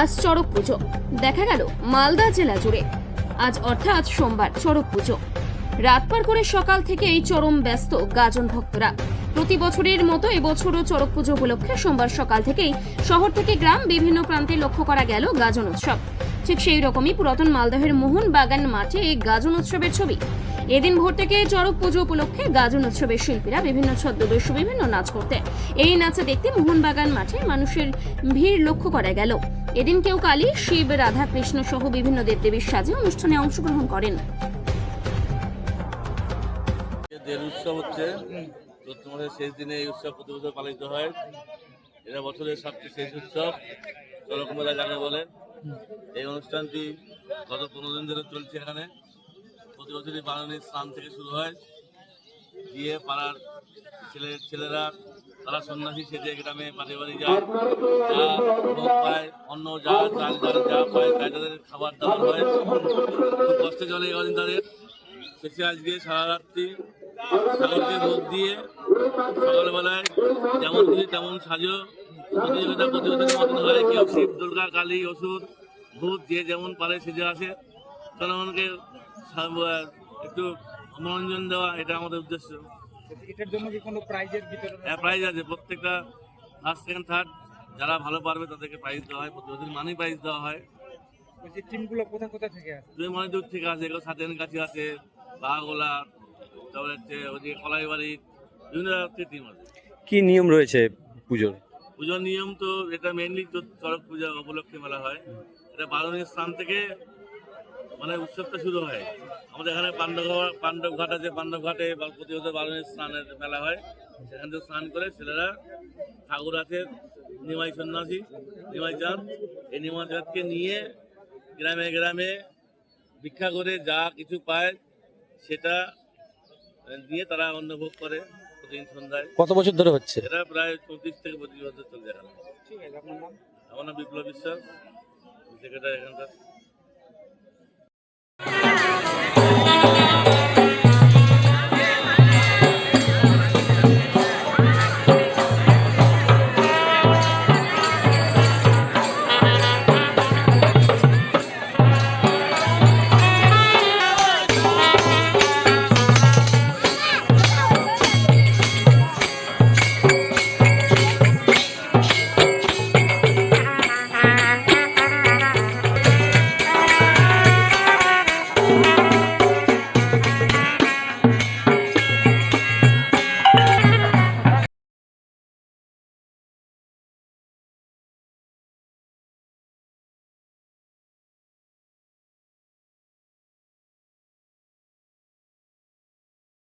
আজ চড়ক পুজো। দেখা গেল মালদা জেলা জুড়ে। আজ অর্থাৎ সোমবার চড়ক পুজো। রাত পার করে সকাল থেকেই চরম ব্যস্ত গাজন ভক্তরা। প্রতি বছরের মতো এবছরও চড়ক পুজো উপলক্ষে সোমবার সকাল থেকেই শহর থেকে গ্রাম, বিভিন্ন প্রান্তে লক্ষ্য করা গেল গাজন উৎসব। ঠিক সেই রকমই পুরাতন মালদহের মোহন বাগান মাঠে এই গাজন উৎসবের ছবি। এদিন ভোর থেকে চড়ক পুজো উপলক্ষে গাজন উৎসবের শিল্পীরা বিভিন্ন ছদ্মবেশ বিভিন্ন নাচ করতে। এই নাচে দেখতে মোহনবাগান মাঠে মানুষের ভিড় লক্ষ্য করা গেল। এদিন কেউ কালী, শিব, রাধা, কৃষ্ণ সহ বিভিন্ন দেবদেবীর সাজে অনুষ্ঠানে অংশগ্রহণ করেন। উৎসব হচ্ছে চৈত্র মাসের শেষ দিনে এই উৎসব প্রতি বছর পালিত হয়। এটা বছরের সবচেয়ে শেষ উৎসব চরক মেলা যাকে বলে। এই অনুষ্ঠানটি গত পনেরো দিন ধরে চলছে এখানে। বছরই বারণীর স্নান থেকে শুরু হয়। দিয়ে পাড়ার ছেলে, ছেলেরা, তারা সন্ন্যাসী সেজে গ্রামে বাড়ি বাড়ি যায়। যা ভোগ পায় অন্য যা চাল ডাল যা পায় তাই তাদের খাবার দাবার হয়। খুব কষ্টে চলে কদিন তাদের। শেষে আজকে সারা রাত্রি ঠাকুরকে ভোগ দিয়ে সকালবেলায় যেমন খুশি তেমন সাজো। প্রতিযোগিতা প্রতিযোগিতার মতন হয়। কেউ শিব, দুর্গা, কালী, অসুর, ভূত, যে যেমন পারে সেজে আসে। জনগণকে সা- একটু মনোরঞ্জন দেওয়া এটা আমাদের উদ্দেশ্য। এটার জন্য কি কোনো প্রাইজের বিতরণ হ্যাঁ প্রাইজ আছে। প্রত্যেকটা ফার্স্ট সেকেন্ড থার্ড যারা ভালো পারবে তাদেরকে প্রাইজ দেওয়া হয়। প্রতি বছর মানি প্রাইজ দেওয়া হয়। বলছি টিমগুলো কোথা কোথা থেকে আসে? দুই মানে দূর থেকে আছে এগুলো সাতেন কাছে আছে বাহাগোলা তারপরে হচ্ছে ওদিকে কলাইবাড়ি বিভিন্ন রাত্রে টিম আছে। কি নিয়ম রয়েছে পুজোর? পুজোর নিয়ম তো এটা মেনলি তো চড়ক পূজা উপলক্ষে মেলা হয়। এটা বারণের স্থান থেকে মানে উৎসবটা শুরু হয়। আমাদের এখানে পাণ্ডব পাণ্ডব ঘাট আছে পাণ্ডব ঘাটে বা- প্রতি বছর বারণের স্নানের মেলা হয় সেখান থেকে স্নান করে ছেলেরা ঠাকুর আছে নিমাই সন্ন্যাসী নিমাই চাঁদ এই নিমাই চাঁদকে নিয়ে গ্রামে গ্রামে ভিক্ষা করে যা কিছু পায় সেটা দিয়ে তারা অন্নভোগ করে প্রতিদিন সন্ধ্যায়। কত বছর ধরে হচ্ছে? এটা প্রায় চৌত্রিশ থেকে পঁচিশ বছর চলছে এখন। ঠিক আছে আপনার নাম? আমার নাম বিপ্লব বিশ্বাস সেক্রেটারি এখানকার।